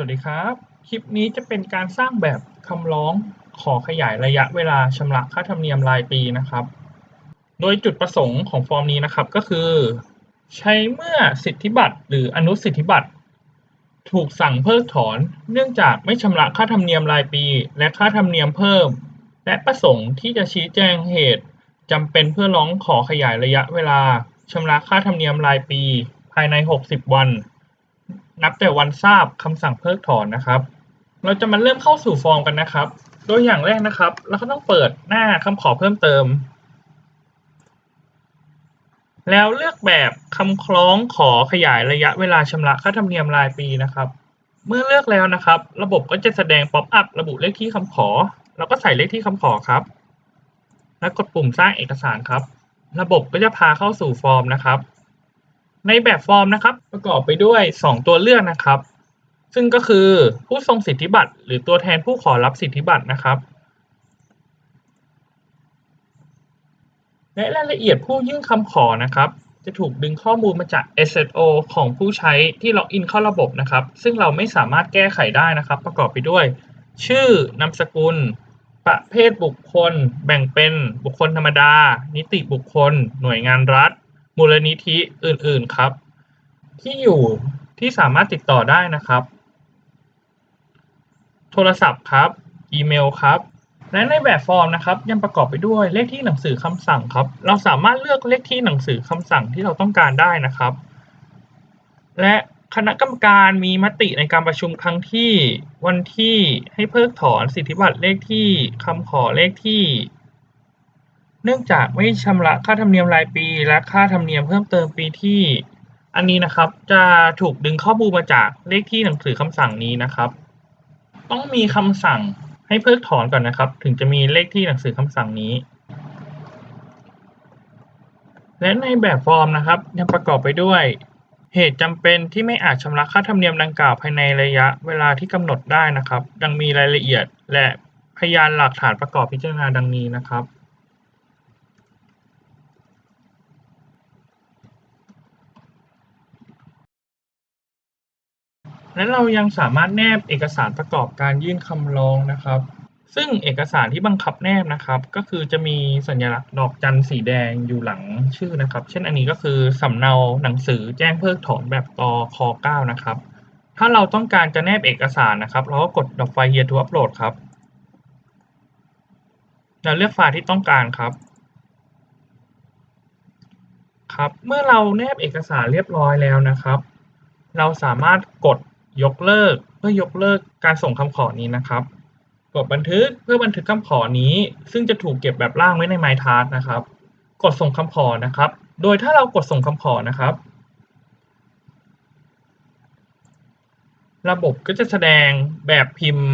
สวัสดีครับ คลิปนี้จะเป็นการสร้างแบบคำร้องขอขยายระยะเวลาชำระค่าธรรมเนียมรายปีนะครับ โดยจุดประสงค์ของฟอร์มนี้นะครับก็คือ ใช้เมื่อสิทธิบัตรหรืออนุสิทธิบัตร ถูกสั่งเพิกถอน เนื่องจากไม่ชำระค่าธรรมเนียมรายปี และค่าธรรมเนียมเพิ่ม และประสงค์ที่จะชี้แจงเหตุจำเป็นเพื่อร้องขอขยายระยะเวลาชำระค่าธรรมเนียมรายปี ภายใน 60 วัน นับแต่วันทราบคำสั่งเพิกถอนนะครับ เราจะมาเริ่มเข้าสู่ฟอร์มกันนะครับ โดยอย่างแรกนะครับ เราก็ต้องเปิดหน้าคำขอเพิ่มเติม แล้วเลือกแบบคำคล้องขอขยายระยะเวลาชำระค่าธรรมเนียมรายปีนะครับ เมื่อเลือกแล้วนะครับ ระบบก็จะแสดงป๊อปอัพระบุเลขที่คำขอแล้วก็ใส่เลขที่คำขอครับ แล้วกดปุ่มสร้างเอกสารครับ ระบบก็จะพาเข้าสู่ฟอร์มนะครับ ในแบบฟอร์มนะครับ ประกอบไปด้วย 2 ตัวเลือกนะครับ ซึ่งก็คือผู้ทรงสิทธิบัตรหรือตัวแทนผู้ขอรับสิทธิบัตรนะครับ และรายละเอียดผู้ยื่นคำขอนะครับ จะถูกดึงข้อมูลมาจาก SSO ของผู้ใช้ที่ล็อกอินเข้าระบบนะครับ ซึ่งเราไม่สามารถแก้ไขได้นะครับ ประกอบไปด้วย ชื่อนามสกุล ประเภทบุคคล แบ่งเป็นบุคคลธรรมดา นิติบุคคล หน่วยงานรัฐ มูลนิธิอื่นๆครับ ที่อยู่ที่สามารถติดต่อได้นะครับ โทรศัพท์ครับ อีเมลครับ และในแบบฟอร์มนะครับ ยังประกอบไปด้วยเลขที่หนังสือคำสั่งครับ เราสามารถเลือกเลขที่หนังสือคำสั่งที่เราต้องการได้นะครับ และคณะกรรมการมีมติในการประชุมครั้งที่วันที่ให้เพิกถอนสิทธิบัตรเลขที่คำขอเลขที่ เนื่องจากไม่ชำระค่าธรรมเนียมรายปี และค่าธรรมเนียมเพิ่มเติมปีที่ อันนี้นะครับจะถูกดึงข้อมูลมาจากเลขที่หนังสือคำสั่งนี้นะครับ ต้องมีคำสั่งให้เพิกถอนก่อนนะครับ ถึงจะมีเลขที่หนังสือคำสั่งนี้ และในแบบฟอร์มนะครับยังประกอบไปด้วยเหตุจำเป็นที่ไม่อาจชำระค่าธรรมเนียมดังกล่าวภายในระยะเวลาที่กำหนดได้นะครับ ดังมีรายละเอียดและพยานหลักฐานประกอบพิจารณาดังนี้นะครับ และเรายังสามารถแนบเอกสารประกอบการยื่นคำร้องนะครับ ซึ่งเอกสารที่บังคับแนบนะครับ ก็คือจะมีสัญลักษณ์ดอกจันสีแดงอยู่หลังชื่อนะครับ เช่นอันนี้ก็คือสำเนาหนังสือแจ้งเพิกถอนแบบตค9นะครับ ถ้าเราต้องการจะแนบเอกสารนะครับ เราก็กดดอกไฟ here to upload ครับแล้วเลือกไฟล์ที่ต้องการครับครับ เมื่อเราแนบเอกสารเรียบร้อยแล้วนะครับ เราสามารถกด ยกเลิกเพื่อยกเลิกการส่งคำขอนี้นะครับ กดบันทึกเพื่อบันทึกคำขอนี้ ซึ่งจะถูกเก็บแบบล่างไว้ใน MyTask นะครับ กดส่งคำขอนะครับ โดยถ้าเรากดส่งคำขอนะครับ ระบบก็จะแสดงแบบพิมพ์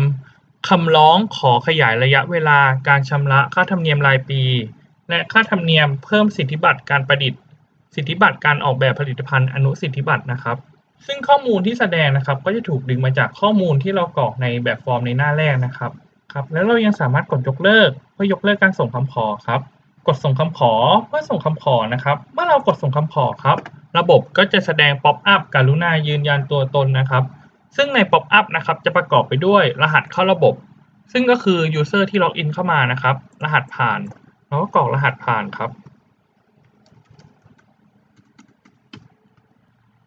คำร้องขอขยายระยะเวลาการชำระค่าธรรมเนียมรายปี และค่าธรรมเนียมเพิ่มสิทธิบัตรการประดิษฐ์ สิทธิบัตรการออกแบบผลิตภัณฑ์อนุสิทธิบัตรนะครับ ซึ่งข้อมูลที่แสดงนะครับ ก็จะถูกดึงมาจากข้อมูลที่เรากรอกในแบบฟอร์มในหน้าแรกนะครับครับแล้วเรายังสามารถกดยกเลิก เพื่อยกเลิกการส่งคำขอครับ กดส่งคำขอเพื่อส่งคำขอนะครับ เมื่อเรากดส่งคำขอครับ ระบบก็จะแสดงป๊อปอัพการุณายืนยันตัวตนนะครับ ซึ่งในป๊อปอัพนะครับจะประกอบไปด้วยรหัสเข้าระบบ ซึ่งก็คือ user ที่ล็อกอินเข้ามานะครับ รหัสผ่านเราก็กรอกรหัสผ่านครับ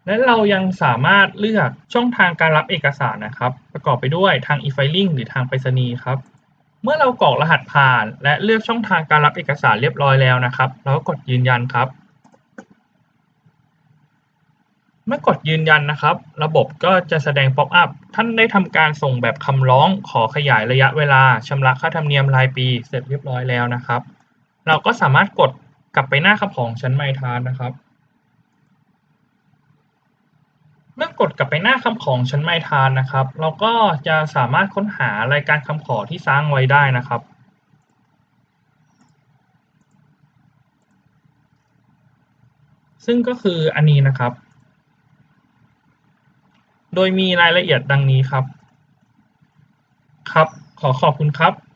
และเรายังสามารถเลือกช่องทางการรับเอกสารนะครับ ประกอบไปด้วยทาง e-filing หรือทางไปรษณีย์ครับ เมื่อเรากรอกรหัสผ่าน และเลือกช่องทางการรับเอกสารเรียบร้อยแล้วนะครับ เราก็กดยืนยันครับ เมื่อกดยืนยันนะครับ ระบบก็จะแสดงป๊อปอัพท่านได้ทำการส่งแบบคำร้องขอขยายระยะเวลาชำระค่าธรรมเนียมรายปีเสร็จเรียบร้อยแล้วนะครับ เราก็สามารถกดกลับไปหน้าคำของชั้นไมทานนะครับ เมื่อกดกลับไปหน้าคำของชั้นไมทานนะครับ เราก็จะสามารถค้นหารายการคำขอที่สร้างไว้ได้นะครับ ซึ่งก็คืออันนี้นะครับ โดยมีรายละเอียดดังนี้ครับ ครับ ขอขอบคุณครับ